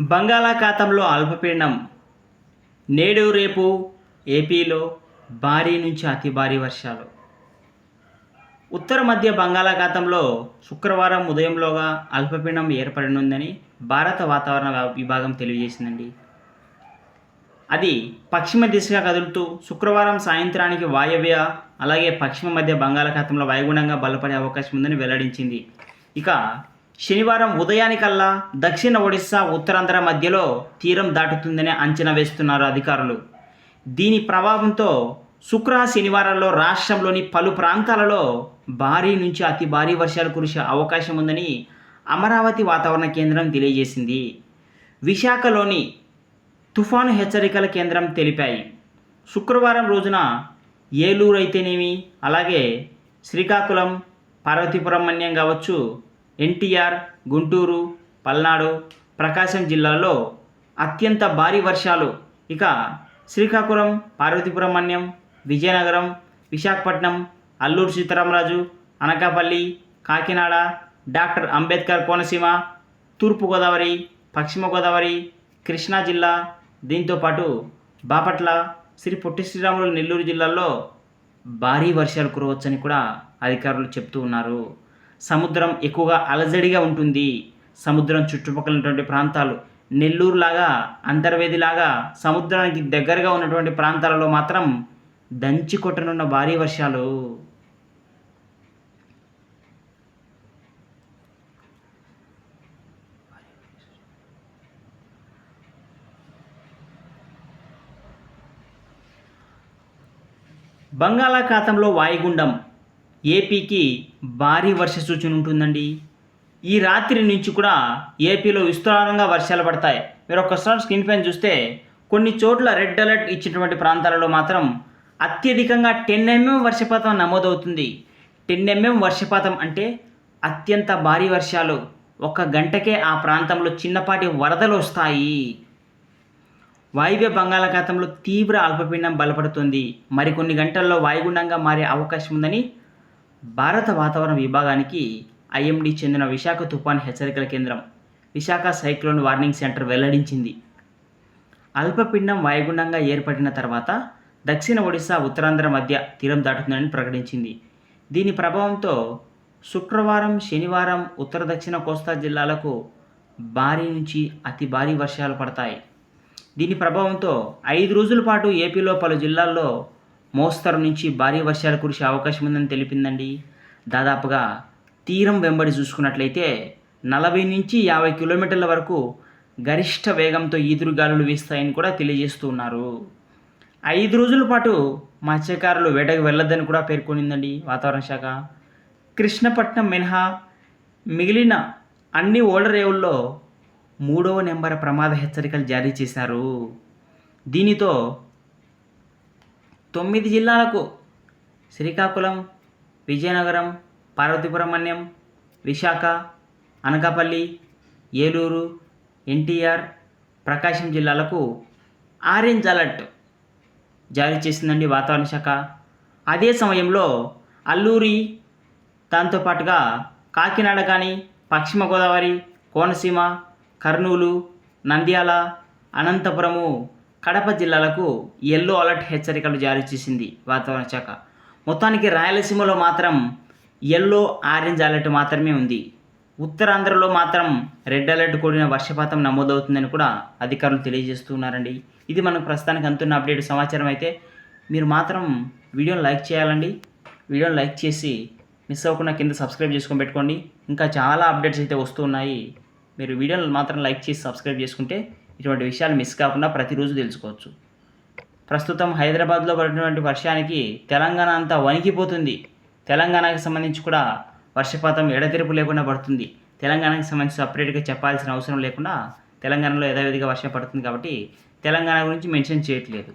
బంగాళాఖాతంలో అల్పపీడనం. నేడు రేపు ఏపీలో భారీ నుంచి అతి భారీ వర్షాలు. ఉత్తర మధ్య బంగాళాఖాతంలో శుక్రవారం ఉదయంలోగా అల్పపీడనం ఏర్పడనుందని భారత వాతావరణ విభాగం తెలియజేసిందండి. అది పశ్చిమ దిశగా కదులుతూ శుక్రవారం సాయంత్రానికి వాయవ్య అలాగే పశ్చిమ మధ్య బంగాళాఖాతంలో వాయుగుణంగా బలపడే అవకాశం ఉందని వెల్లడించింది. ఇక శనివారం ఉదయానికల్లా దక్షిణ ఒడిశా ఉత్తరాంధ్ర మధ్యలో తీరం దాటుతుందని అంచనా వేస్తున్నారు అధికారులు. దీని ప్రభావంతో శుక్ర శనివారాల్లో రాష్ట్రంలోని పలు ప్రాంతాలలో భారీ నుంచి అతి భారీ వర్షాలు కురిసే అవకాశం ఉందని అమరావతి వాతావరణ కేంద్రం తెలియజేసింది. విశాఖలోని తుఫాను హెచ్చరికల కేంద్రం తెలిపాయి. శుక్రవారం రోజున ఏలూరు అయితేనేమి? అలాగే శ్రీకాకుళం పార్వతీపురం మన్యం కావచ్చు ఎన్టీఆర్ గుంటూరు పల్నాడు ప్రకాశం జిల్లాల్లో అత్యంత భారీ వర్షాలు. ఇక శ్రీకాకుళం పార్వతీపురం మన్యం విజయనగరం విశాఖపట్నం అల్లూరు సీతారామరాజు అనకాపల్లి కాకినాడ డాక్టర్ అంబేద్కర్ కోనసీమ తూర్పుగోదావరి పశ్చిమ గోదావరి కృష్ణా జిల్లా దీంతోపాటు బాపట్ల శ్రీ పొట్టి శ్రీరాములు నెల్లూరు జిల్లాల్లో భారీ వర్షాలు కురవచ్చని కూడా అధికారులు చెప్తూ ఉన్నారు. సముద్రం ఎక్కువగా అలజడిగా ఉంటుంది. సముద్రం చుట్టుపక్కల ఉన్నటువంటి ప్రాంతాలు నెల్లూరు లాగా అంతర్వేది లాగా సముద్రానికి దగ్గరగా ఉన్నటువంటి ప్రాంతాలలో మాత్రం దంచి కొట్టనున్న భారీ వర్షాలు. బంగాళాఖాతంలో వాయుగుండం ఏపీకి భారీ వర్ష సూచన ఉంటుందండి. ఈ రాత్రి నుంచి కూడా ఏపీలో విస్తారంగా వర్షాలు పడతాయి. మీరు ఒక్కసారి స్క్రీన్ పైన చూస్తే కొన్ని చోట్ల రెడ్ అలర్ట్ ఇచ్చినటువంటి ప్రాంతాలలో మాత్రం అత్యధికంగా టెన్ ఎంఎం వర్షపాతం నమోదవుతుంది. టెన్ ఎంఎం వర్షపాతం అంటే అత్యంత భారీ వర్షాలు. ఒక గంటకే ఆ ప్రాంతంలో చిన్నపాటి వరదలు వస్తాయి. వాయువ్య బంగాళాఖాతంలో తీవ్ర అల్పపీడనం బలపడుతుంది. మరికొన్ని గంటల్లో వాయుగుండంగా మారే అవకాశం ఉందని భారత వాతావరణ విభాగానికి ఐఎండి చెందిన విశాఖ తుఫాన్ హెచ్చరికల కేంద్రం విశాఖ సైక్లోన్ వార్నింగ్ సెంటర్ వెల్లడించింది. అల్పపిండం వాయుగుండంగా ఏర్పడిన తర్వాత దక్షిణ ఒడిశా ఉత్తరాంధ్ర మధ్య తీరం దాటుతుందని ప్రకటించింది. దీని ప్రభావంతో శుక్రవారం శనివారం ఉత్తర దక్షిణ కోస్తా జిల్లాలకు భారీ నుంచి అతి భారీ వర్షాలు పడతాయి. దీని ప్రభావంతో ఐదు రోజుల పాటు ఏపీలో పలు జిల్లాల్లో మోస్తరు నుంచి భారీ వర్షాలు కురిసే అవకాశం ఉందని తెలిపిందండి. దాదాపుగా తీరం వెంబడి చూసుకున్నట్లయితే నలభై నుంచి యాభై కిలోమీటర్ల వరకు గరిష్ట వేగంతో ఈదురుగాలులు వీస్తాయని కూడా తెలియజేస్తూ ఉన్నారు. ఐదు రోజుల పాటు మత్స్యకారులు వేటకు వెళ్ళొద్దని కూడా పేర్కొనిందండి వాతావరణ శాఖ. కృష్ణపట్నం మినహా మిగిలిన అన్ని ఓడరేవుల్లో మూడవ నెంబర్ ప్రమాద హెచ్చరికలు జారీ చేశారు. దీనితో తొమ్మిది జిల్లాలకు శ్రీకాకుళం విజయనగరం పార్వతీపురమణ్యం విశాఖ అనకాపల్లి ఏలూరు ఎన్టీఆర్ ప్రకాశం జిల్లాలకు ఆరెంజ్ అలర్ట్ జారీ చేసిందండి వాతావరణ శాఖ. అదే సమయంలో అల్లూరి దాంతోపాటుగా కాకినాడ కానీ పశ్చిమ గోదావరి కోనసీమ కర్నూలు నంద్యాల అనంతపురము కడప జిల్లాలకు ఎల్లో అలర్ట్ హెచ్చరికలు జారీ చేసింది వాతావరణ శాఖ. మొత్తానికి రాయలసీమలో మాత్రం ఎల్లో ఆరెంజ్ అలర్ట్ మాత్రమే ఉంది. ఉత్తరాంధ్రలో మాత్రం రెడ్ అలర్ట్ కూడిన వర్షపాతం నమోదవుతుందని కూడా అధికారులు తెలియజేస్తున్నారండి. ఇది మనకు ప్రస్తుతానికి అందుతున్న అప్డేట్. సమాచారం అయితే మీరు మాత్రం వీడియోని లైక్ చేయాలండి. వీడియోని లైక్ చేసి మిస్ అవ్వకుండా కింద సబ్స్క్రైబ్ చేసుకొని పెట్టుకోండి. ఇంకా చాలా అప్డేట్స్ అయితే వస్తున్నాయి మీరు వీడియోని మాత్రం లైక్ చేసి సబ్స్క్రైబ్ చేసుకుంటే ఇటువంటి విషయాలు మిస్ కాకుండా ప్రతిరోజు తెలుసుకోవచ్చు. ప్రస్తుతం హైదరాబాద్లో పడినటువంటి వర్షానికి తెలంగాణ అంతా వణికిపోతుంది. తెలంగాణకు సంబంధించి కూడా వర్షపాతం ఎడతెరుపు లేకుండా పడుతుంది. తెలంగాణకి సంబంధించి సపరేట్గా చెప్పాల్సిన అవసరం లేకుండా తెలంగాణలో యథావిధిగా వర్షం పడుతుంది కాబట్టి తెలంగాణ గురించి మెన్షన్ చేయట్లేదు.